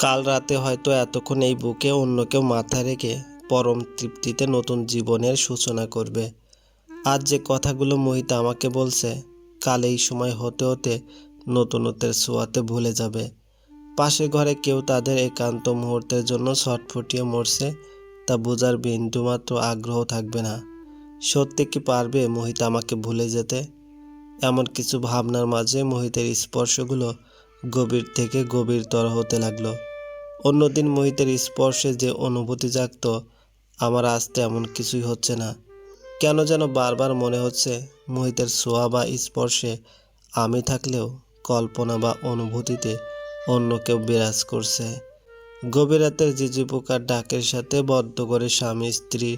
কাল রাতে হয়তো এতক্ষণ এই বুকে অন্য কেউ মাথায় রেখে পরম তৃপ্তিতে নতুন জীবনের সূচনা করবে। আজ যে কথাগুলো মোহিত আমাকে বলছে, কাল এই সময় হতে হতে নতুনত্বের ছোঁয়াতে ভুলে যাবে। পাশের ঘরে কেউ তাদের একান্ত মুহূর্তের জন্য ছটফটিয়ে মরছে, তা বোঝার বিন্দুমাত্র আগ্রহ থাকবে না। সত্যি কি পারবে মোহিত আমাকে ভুলে যেতে? এমন কিছু ভাবনার মাঝে মোহিতের স্পর্শগুলো গভীর থেকে গভীরতর হতে লাগল। অন্যদিন মোহিতের স্পর্শে যে অনুভূতি জাগত, আমার আজ তেমন কিছুই হচ্ছে না। কেন যেন বারবার মনে হচ্ছে মোহিতের ছোঁয়া বা স্পর্শে আমি থাকলেও কল্পনা বা অনুভূতিতে অন্য কেউ বিরাজ করছে। গভীর জিজি পোকার ডাকের সাথে বদ্ধ করে স্বামী স্ত্রী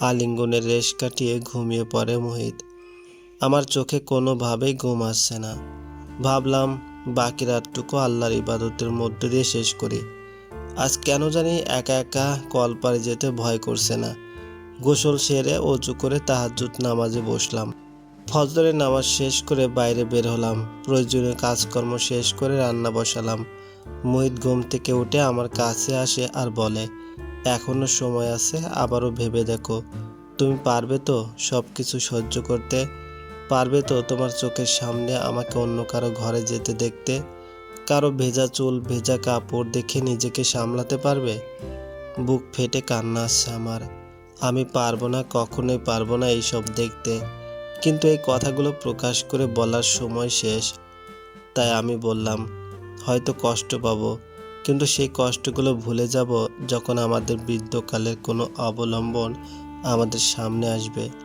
আলিঙ্গনের রেশ কাটিয়ে ঘুমিয়ে পড়ে মোহিত। আমার চোখে কোনোভাবেই ঘুম আসছে না। ভাবলাম বাকি রাতটুকু আল্লাহর ইবাদতের মধ্য দিয়ে শেষ করি। আজ কেন জানি একা একা কলপারে যেতে ভয় করছে না। গোসল সেরে অজু করে তাহাজ্জুদ নামাজে বসলাম। ফজরের নামাজ শেষ করে বাইরে বের হলাম। প্রয়োজনীয় কাজকর্ম শেষ করে রান্না বসালাম। মোহিত ঘুম থেকে উঠে আমার কাছে আসে আর বলে, এখনও সময় আছে, আবারও ভেবে দেখো। তুমি পারবে তো সব কিছু সহ্য করতে? পারবে তো তোমার চোখের সামনে আমাকে অন্য কারও ঘরে যেতে দেখতে? কারও ভেজা চুল, ভেজা কাপড় দেখে নিজেকে সামলাতে পারবে? বুক ফেটে কান্না আসছে আমার। আমি পারব না, কখনোই পারব না এইসব দেখতে। কিন্তু এই কথাগুলো প্রকাশ করে বলার সময় শেষ। তাই আমি বললাম, হয়তো কষ্ট পাবো। কিন্তু সেই কষ্টগুলো ভুলে যাব যখন আমাদের বৃদ্ধকালের কোনো অবলম্বন আমাদের সামনে আসবে।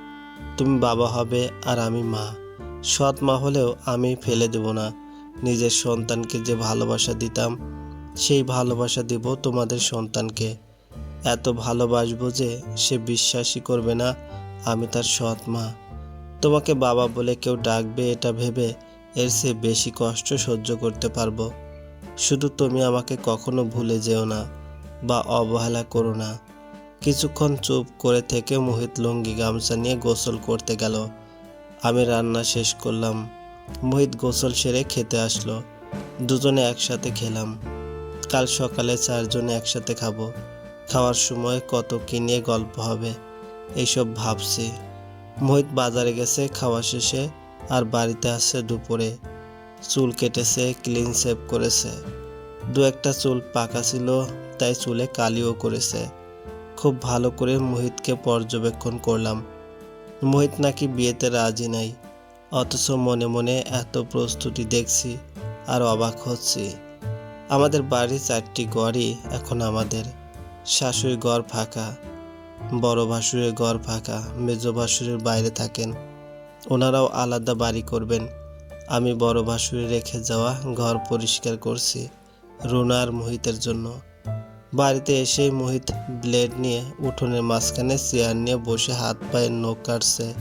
তুমি বাবা হবে আর আমি মা। সৎ মা হলেও আমি ফেলে দেব না। নিজের সন্তানকে যে ভালোবাসা দিতাম, সেই ভালোবাসা দেব তোমাদের সন্তানকে। এত ভালোবাসবো যে সে বিশ্বাসই করবে না আমি তার সৎ মা। তোমাকে বাবা বলে কেউ ডাকবে এটা ভেবে এর চেয়ে বেশি কষ্ট সহ্য করতে পারব। শুধু তুমি আমাকে কখনো ভুলে যেও না বা অবহেলা করো না। কিছুক্ষণ চুপ করে থেকে মোহিত লুঙ্গি গামছা নিয়ে গোসল করতে গেল। আমি রান্না শেষ করলাম। মোহিত গোসল সেরে খেতে আসলো। দুজনে একসাথে খেলাম। কাল সকালে চারজনে একসাথে খাব। খাওয়ার সময় কত কি নিয়ে গল্প হবে এইসব ভাবছি। মোহিত বাজারে গেছে খাওয়া শেষে আর বাড়িতে আসছে দুপুরে। চুল কেটেছে, ক্লিন সেভ করেছে। দু একটা চুল পাকা ছিল, তাই চুলে কালিও করেছে। খুব ভালো করে মোহিতকে পর্যবেক্ষণ করলাম। মোহিত নাকি বিয়েতে রাজি নাই, অথচ মনে মনে এত প্রস্তুতি দেখছি আর অবাক হচ্ছি। আমাদের বাড়ির চারটি ঘরই এখন আমাদের। শাশুড়ি ঘর ফাঁকা, বড় ভাসুরের ঘর ফাঁকা, মেজ ভাসুরের বাইরে থাকেন। ওনারাও আলাদা বাড়ি করবেন। আমি বড় ভাসুরে রেখে যাওয়া ঘর পরিষ্কার করছি রুনা আর মোহিতের জন্য। বাড়িতে এসেই মোহিত ব্লেড নিয়ে উঠোনের মাঝখানে চেয়ার নিয়ে বসে হাত পায়ের নখ কাটছে।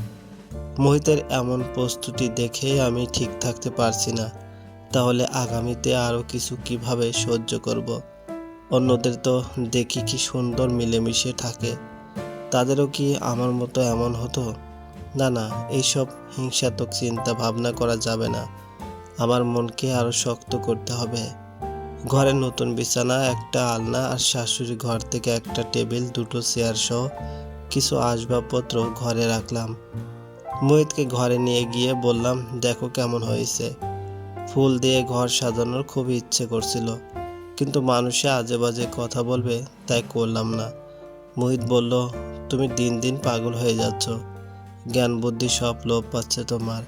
মোহিতের এমন প্রস্তুতি দেখেই আমি ঠিক থাকতে পারছি না। তাহলে আগামীতে আরও কিছু কীভাবে সহ্য করব। অন্যদের তো দেখি কি সুন্দর মিলেমিশে থাকে। তাদেরও কি আমার মতো এমন হতো? না না এইসব হিংসাত্মক চিন্তা ভাবনা করা যাবে না। আমার মনকে আরও শক্ত করতে হবে। ঘরে নতুন বিছানা, একটা আলনা আর শাশুড়ি ঘর থেকে একটা টেবিল, দুটো চেয়ার সহ কিছু আসবাবপত্র ঘরে রাখলাম। মোহিতকে ঘরে নিয়ে গিয়ে বললাম, দেখো কেমন হয়েছে। ফুল দিয়ে ঘর সাজানোর খুব ইচ্ছে করছিল, কিন্তু মানুষে আজে বাজে কথা বলবে তাই করলাম না। মোহিত বলল, তুমি দিন দিন পাগল হয়ে যাচ্ছ। জ্ঞান বুদ্ধি সব লোভ পাচ্ছে তোমার।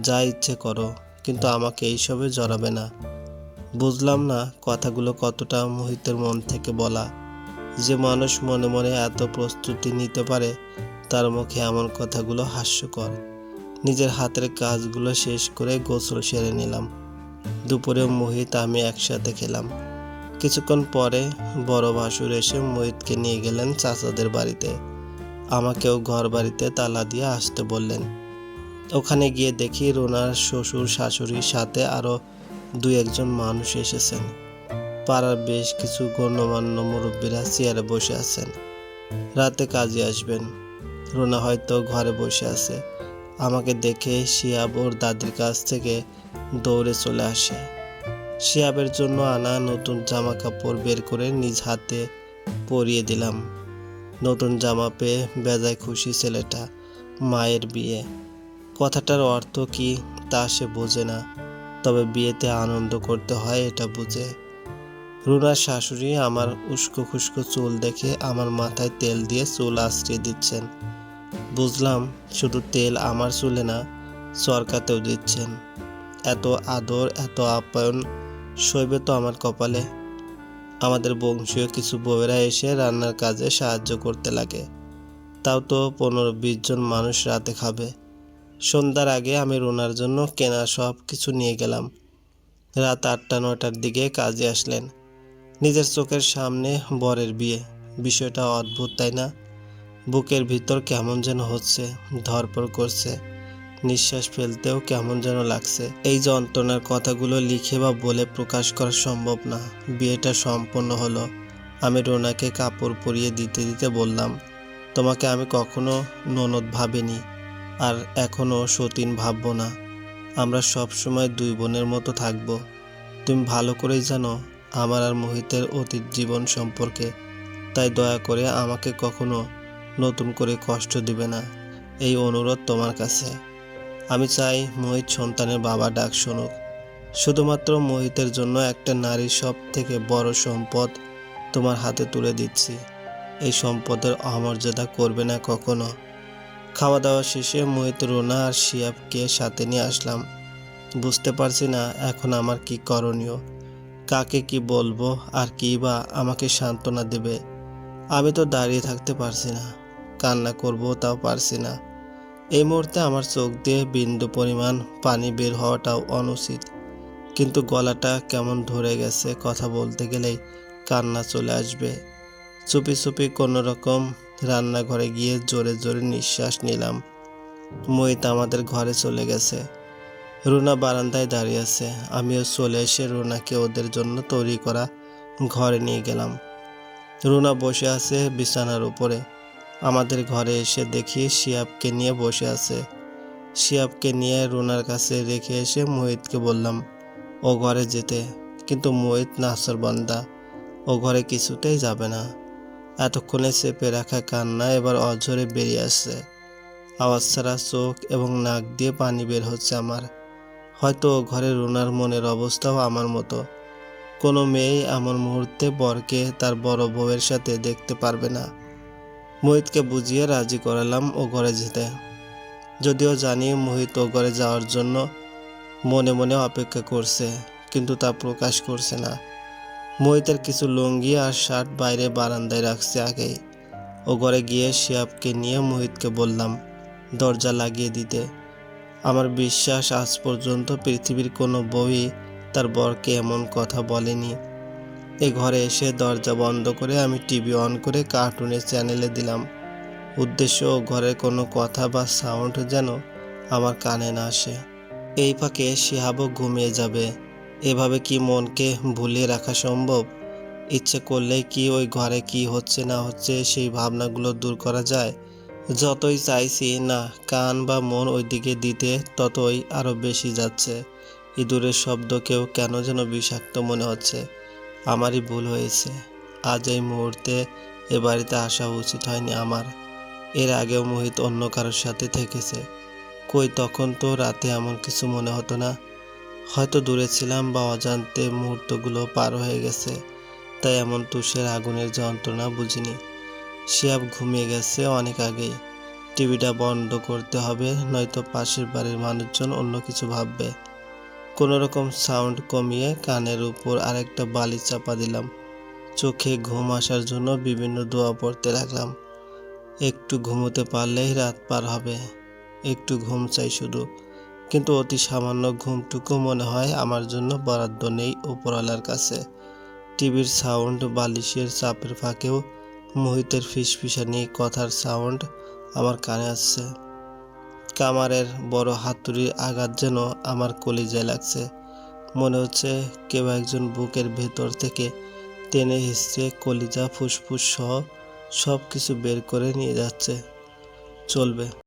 যা ইচ্ছে করো, কিন্তু আমাকে এইসবে জড়াবে না। বুঝলাম না কথাগুলো কতটা মোহিতের মন থেকে বলা। যে মানুষ মনে মনে এত প্রস্তুতি নিতে পারে, তার মুখে এমন কথাগুলো হাস্যকর। নিজের হাতের কাজগুলো শেষ করে গোসল সেরে নিলাম। দুপুরে মোহিত আমি একসাথে খেলাম। কিছুক্ষণ পরে বড় ভাসুর এসে মোহিতকে নিয়ে গেলেন চাচাদের বাড়িতে। আমাকেও ঘর বাড়িতে তালা দিয়ে আসতে বললেন। ওখানে গিয়ে দেখি রোনার শ্বশুর শাশুড়ির সাথে আরও দুই একজন মানুষ এসেছেন। পাড়ার বেশ কিছু গণ্যমান্য মুরব্বীরা চেয়ারে বসে আছেন। রাতে কাজে আসবেন। রোনা হয়তো ঘরে বসে আছে। আমাকে দেখে শিয়াব ওর দাদির কাছ থেকে দৌড়ে চলে আসে। শিয়াবের জন্য আনা নতুন জামা কাপড় বের করে নিজ হাতে পরিয়ে দিলাম। নতুন জামা পেয়ে বেজায় খুশি ছেলেটা, মায়ের বিয়ে। কথাটার অর্থ কি তা সে বোঝে না। তবে বিয়েতে আনন্দ করতে হয় এটা বুঝে। রুনার শাশুড়ি আমার উস্কো খুস্কো চুল দেখে আমার মাথায় তেল দিয়ে চুল আশ্রিয়ে দিচ্ছেন। বুঝলাম, শুধু তেল আমার চুলে না সরকাতেও দিচ্ছেন। এত আদর, এত আপ্যায়ন, সইবে তো আমার কপালে। আমাদের বংশীয় কিছু বউয়েরা এসে রান্নার কাজে সাহায্য করতে লাগে। তাও তো পনেরো বিশ জন মানুষ রাতে খাবে। সন্ধ্যার আগে আমি রোনার জন্য কেনা সব কিছু নিয়ে গেলাম। রাত আটটা নটার দিকে কাজে আসলেন। নিজের চোখের সামনে বরের বিয়ে। বিষয়টা অদ্ভুত, তাই না? বুকের ভিতর কেমন যেন হচ্ছে ধরপড় করছে। নিঃশ্বাস ফেলতেও কেমন যেন লাগছে। এই যন্ত্রণার কথাগুলো লিখে বা বলে প্রকাশ করা সম্ভব না। বিয়েটা সম্পন্ন হলো। আমি রোনাকে কাপড় পরিয়ে দিতে দিতে বললাম, তোমাকে আমি কখনো ননদ ভাবিনি। আর এখনও সতীন ভাববো না। আমরা সব সময় দুই বোনের মতো থাকব। তুমি ভালো করেই জানো, আমার আর মোহিতের অতীত জীবন সম্পর্কে। তাই দয়া করে আমাকে কখনো নতুন করে কষ্ট দিবে না। এই অনুরোধ তোমার কাছে। আমি চাই মোহিত সন্তানের বাবা ডাক শুনুক। শুধুমাত্র মোহিতের জন্য একটা নারীর সব থেকে বড় সম্পদ তোমার হাতে তুলে দিচ্ছি। এই সম্পদের অমর্যাদা করবে না কখনো। খাওয়া দাওয়া শেষে মোহিত, রোনা আর শিয়াবকে সাথে নিয়ে আসলাম। বুঝতে পারছি না এখন আমার কি করণীয়। কাকে কি বলব আর কি বা আমাকে সান্ত্বনা দেবে? আমি তো দাঁড়িয়ে থাকতে পারছি না। কান্না করব তাও পারছি না। এই মুহূর্তে আমার চোখ দিয়ে বিন্দু পরিমাণ পানি বের হওয়াটাও অনুচিত। কিন্তু গলাটা কেমন ধরে গেছে কথা বলতে গেলেই কান্না চলে আসবে। চুপি চুপি কোনো রকম রান্নাঘরে গিয়ে জোরে জোরে নিঃশ্বাস নিলাম। মোহিত আমাদের ঘরে চলে গেছে। রুনা বারান্দায় দাঁড়িয়ে আছে। আমিও চলে এসে রুনাকে ওদের জন্য তৈরি করা ঘরে নিয়ে গেলাম। রুনা বসে আছে বিছানার উপরে। আমাদের ঘরে এসে দেখি শিয়াবকে নিয়ে বসে আছে। শিয়াবকে নিয়ে রুনার কাছে রেখে এসে মোহিতকে বললাম, ও ঘরে যেতে। কিন্তু মোহিত নাসর বান্দা ও ঘরে কিছুতেই যাবে না। এতক্ষণে চেপে রাখা কান্না এবার অঝরে বেরিয়ে আসছে। আওয়াজ ছাড়া চোখ এবং নাক দিয়ে পানি বের হচ্ছে আমার। হয়তো ঘরে রুনার মনের অবস্থাও আমার মতো। কোনো মেয়েই এমন মুহূর্তে বরকে তার বড় বউয়ের সাথে দেখতে পারবে না। মোহিতকে বুঝিয়ে রাজি করালাম ও ঘরে যেতে। যদিও জানি মোহিত ও ঘরে যাওয়ার জন্য মনে মনে অপেক্ষা করছে, কিন্তু তা প্রকাশ করছে না। মোহিতের কিছু লুঙ্গি আর শার্ট বাইরে বারান্দায় রাখছে আগেই ও ঘরে গিয়ে শিয়াবকে নিয়ে মোহিতকে বললাম, দরজা লাগিয়ে দিতে। আমার বিশ্বাস আজ পর্যন্ত পৃথিবীর কোনো বই তার বরকে এমন কথা বলেনি। এ ঘরে এসে দরজা বন্ধ করে আমি টিভি অন করে কার্টুনের চ্যানেলে দিলাম। উদ্দেশ্য ও ঘরের কোনো কথা বা সাউন্ড যেন আমার কানে না আসে। এই ফাঁকে শিহাবও ঘুমিয়ে যাবে। এভাবে কি মনকে ভুলিয়ে রাখা সম্ভব? ইচ্ছে করলে কি ওই ঘরে কি হচ্ছে না হচ্ছে সেই ভাবনাগুলো দূর করা যায়? যতই চাইছি না কান বা মন ওইদিকে দিতে ততই আরও বেশি যাচ্ছে। ইঁদুরের শব্দকেও কেন যেন বিষাক্ত মনে হচ্ছে। আমারই ভুল হয়েছে। আজ এই মুহূর্তে এ বাড়িতে আসা উচিত হয়নি আমার। এর আগেও মোহিত অন্য কারোর সাথে থেকেছে। কই তখন তো রাতে এমন কিছু মনে হতো না। হয়তো দূরে ছিলাম বা অজান্তে মুহূর্তগুলো পার হয়ে গেছে, তাই এমন তুষের আগুনের যন্ত্রণা বুঝিনি। শিয়াব ঘুমিয়ে গেছে অনেক আগেই। টিভিটা বন্ধ করতে হবে, নয়তো পাশের বাড়ির মানুষজন অন্য কিছু ভাববে। কোনো রকম সাউন্ড কমিয়ে কানের উপর আরেকটা বালি চাপা দিলাম। চোখে ঘুম আসার জন্য বিভিন্ন দোয়া পড়তে লাগলাম। একটু ঘুমোতে পারলেই রাত পার হবে। একটু ঘুম চাই শুধু। কিন্তু অতি সামান্য ঘুমটুকু মনে হয় আমার জন্য বরাদ্দ নেই উপরওয়ালার কাছে। টিভির সাউন্ড বালিশের চাপের ফাঁকেও মোহিতের ফিসফিসানি কথার সাউন্ড আমার কানে আসছে। কামারের বড় হাতুড়ির আঘাত যেন আমার কলিজায় লাগছে। মনে হচ্ছে কেউ একজন বুকের ভেতর থেকে টেনে হিসড়ে কলিজা, ফুসফুস সহ সব কিছু বের করে নিয়ে যাচ্ছে। চলবে।